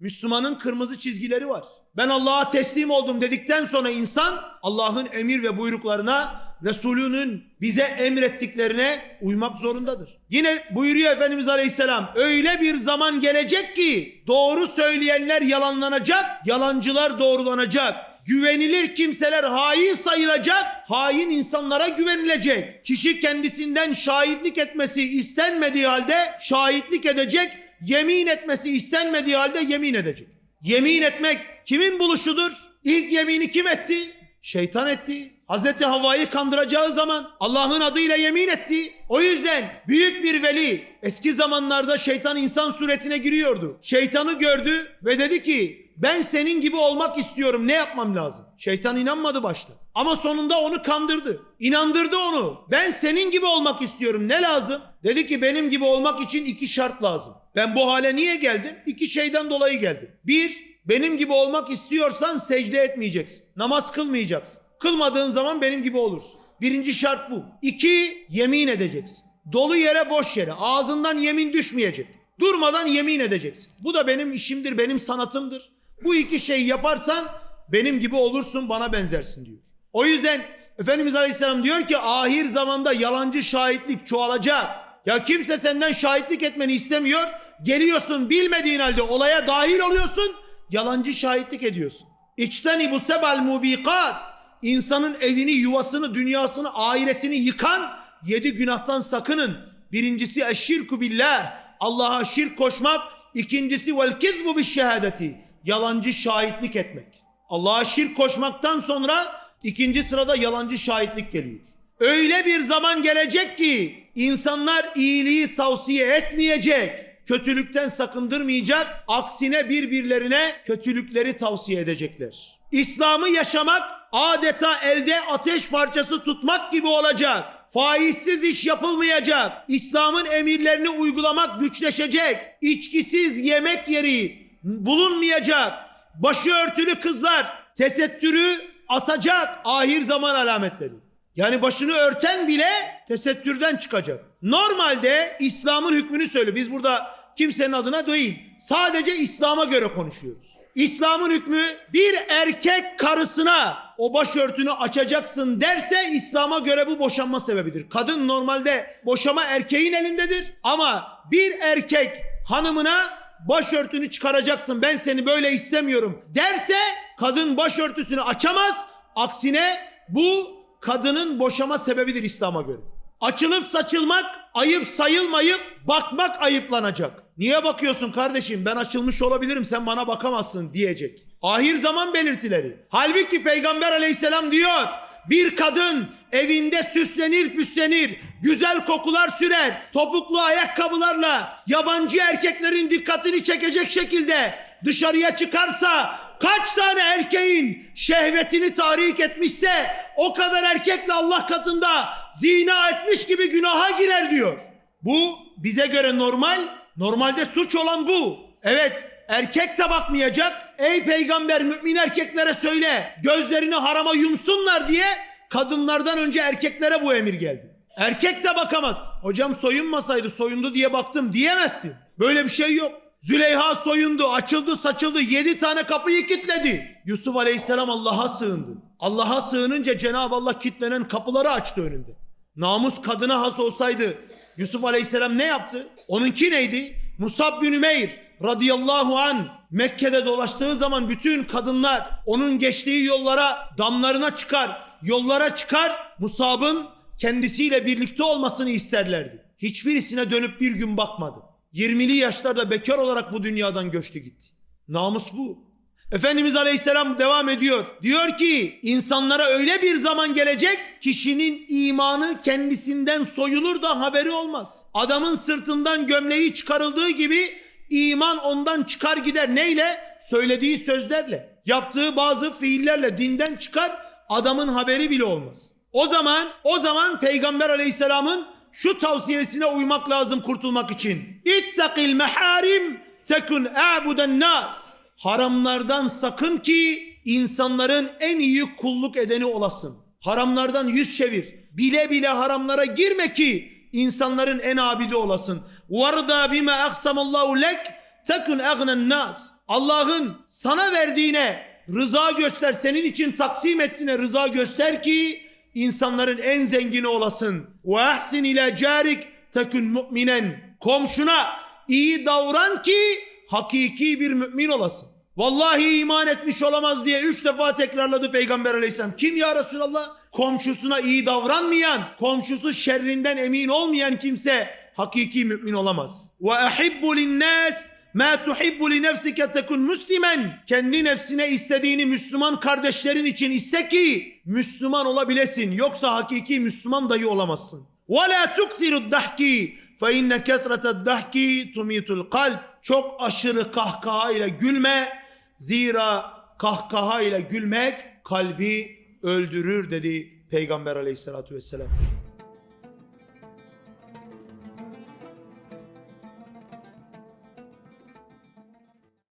Müslümanın kırmızı çizgileri var. Ben Allah'a teslim oldum dedikten sonra insan Allah'ın emir ve buyruklarına Resulünün bize emrettiklerine uymak zorundadır. Yine buyuruyor Efendimiz Aleyhisselam öyle bir zaman gelecek ki doğru söyleyenler yalanlanacak, yalancılar doğrulanacak. Güvenilir kimseler hain sayılacak, hain insanlara güvenilecek. Kişi kendisinden şahitlik etmesi istenmediği halde şahitlik edecek, yemin etmesi istenmediği halde yemin edecek. Yemin etmek kimin buluşudur? İlk yemini kim etti? Şeytan etti. Hazreti Havva'yı kandıracağı zaman Allah'ın adıyla yemin etti. O yüzden büyük bir veli eski zamanlarda şeytan insan suretine giriyordu. Şeytanı gördü ve dedi ki ben senin gibi olmak istiyorum ne yapmam lazım? Şeytan inanmadı başta. Ama sonunda onu kandırdı. İnandırdı onu. Ben senin gibi olmak istiyorum. Ne lazım? Dedi ki benim gibi olmak için iki şart lazım. Ben bu hale niye geldim? İki şeyden dolayı geldim. Bir, benim gibi olmak istiyorsan secde etmeyeceksin. Namaz kılmayacaksın. Kılmadığın zaman benim gibi olursun. Birinci şart bu. İki, yemin edeceksin. Dolu yere boş yere. Ağzından yemin düşmeyecek. Durmadan yemin edeceksin. Bu da benim işimdir, benim sanatımdır. Bu iki şeyi yaparsan benim gibi olursun, bana benzersin diyor. O yüzden Efendimiz Aleyhisselam diyor ki ahir zamanda yalancı şahitlik çoğalacak. Ya kimse senden şahitlik etmeni istemiyor. Geliyorsun bilmediğin halde olaya dahil oluyorsun. Yalancı şahitlik ediyorsun. İçteni bu sebel mubikat. İnsanın evini, yuvasını, dünyasını, ahiretini yıkan yedi günahtan sakının. Birincisi eşşirku billah. Allah'a şirk koşmak. İkincisi vel kizbu bis şehadeti. Yalancı şahitlik etmek. Allah'a şirk koşmaktan sonra ikinci sırada yalancı şahitlik geliyor. Öyle bir zaman gelecek ki insanlar iyiliği tavsiye etmeyecek. Kötülükten sakındırmayacak. Aksine birbirlerine kötülükleri tavsiye edecekler. İslam'ı yaşamak adeta elde ateş parçası tutmak gibi olacak. Faizsiz iş yapılmayacak. İslam'ın emirlerini uygulamak güçleşecek. İçkisiz yemek yeri bulunmayacak. Başı örtülü kızlar tesettürü atacak ahir zaman alametleri. Yani başını örten bile tesettürden çıkacak. Normalde İslam'ın hükmünü söyle. Biz burada kimsenin adına değil. Sadece İslam'a göre konuşuyoruz. İslam'ın hükmü bir erkek karısına o başörtünü açacaksın derse İslam'a göre bu boşanma sebebidir. Kadın normalde boşama erkeğin elindedir ama bir erkek hanımına başörtünü çıkaracaksın ben seni böyle istemiyorum derse kadın başörtüsünü açamaz. Aksine bu kadının boşama sebebidir İslam'a göre. Açılıp saçılmak ayıp sayılmayıp bakmak ayıplanacak. Niye bakıyorsun kardeşim ben açılmış olabilirim sen bana bakamazsın diyecek. Ahir zaman belirtileri. Halbuki Peygamber aleyhisselam diyor bir kadın evinde süslenir püslenir, güzel kokular sürer, topuklu ayakkabılarla yabancı erkeklerin dikkatini çekecek şekilde dışarıya çıkarsa kaç tane erkeğin şehvetini tahrik etmişse o kadar erkekle Allah katında zina etmiş gibi günaha girer diyor. Bu bize göre normal, normalde suç olan bu. Evet erkek de bakmayacak. Ey peygamber mümin erkeklere söyle gözlerini harama yumsunlar diye kadınlardan önce erkeklere bu emir geldi. Erkek de bakamaz. Hocam soyunmasaydı soyundu diye baktım diyemezsin. Böyle bir şey yok. Züleyha soyundu, açıldı, saçıldı. Yedi tane kapıyı kilitledi. Yusuf Aleyhisselam Allah'a sığındı. Allah'a sığınınca Cenab-ı Allah kilitlenen kapıları açtı önünde. Namus kadına has olsaydı Yusuf Aleyhisselam ne yaptı? Onunki neydi? Musab bin Ümeyr radıyallahu an Mekke'de dolaştığı zaman bütün kadınlar onun geçtiği yollara damlarına çıkar, yollara çıkar. Musab'ın kendisiyle birlikte olmasını isterlerdi. Hiçbirisine dönüp bir gün bakmadı. 20'li yaşlarda bekar olarak bu dünyadan göçtü gitti. Namus bu. Efendimiz Aleyhisselam devam ediyor. Diyor ki insanlara öyle bir zaman gelecek kişinin imanı kendisinden soyulur da haberi olmaz. Adamın sırtından gömleği çıkarıldığı gibi iman ondan çıkar gider. Neyle? Söylediği sözlerle. Yaptığı bazı fiillerle dinden çıkar adamın haberi bile olmaz. O zaman o zaman Peygamber Aleyhisselam'ın şu tavsiyesine uymak lazım kurtulmak için. İttakil meharim tekun a'buden nas. Haramlardan sakın ki insanların en iyi kulluk edeni olasın. Haramlardan yüz çevir. Bile bile haramlara girme ki insanların en abidi olasın. Varda bima aksamallahu lek tekun egnen nas. Allah'ın sana verdiğine rıza göster. Senin için taksim ettiğine rıza göster ki insanların en zengini olasın. Ve ahsin ila carik tekun mu'minen. Komşuna iyi davran ki hakiki bir mümin olasın. Vallahi iman etmiş olamaz diye üç defa tekrarladı Peygamber aleyhisselam. Kim ya Resulallah? Komşusuna iyi davranmayan, komşusu şerrinden emin olmayan kimse hakiki mümin olamaz. Ve ahibbu linnas tuhibbu li nefsike tekun muslimen. Kendi nefsine istediğini Müslüman kardeşlerin için iste ki Müslüman olabilesin. Yoksa hakiki Müslüman dahi olamazsın. Tuksiru dahki fe inne kesrete dahki tumitul kalp. Çok aşırı kahkaha ile gülme. Zira kahkaha ile gülmek kalbi öldürür dedi Peygamber aleyhissalatü vesselam.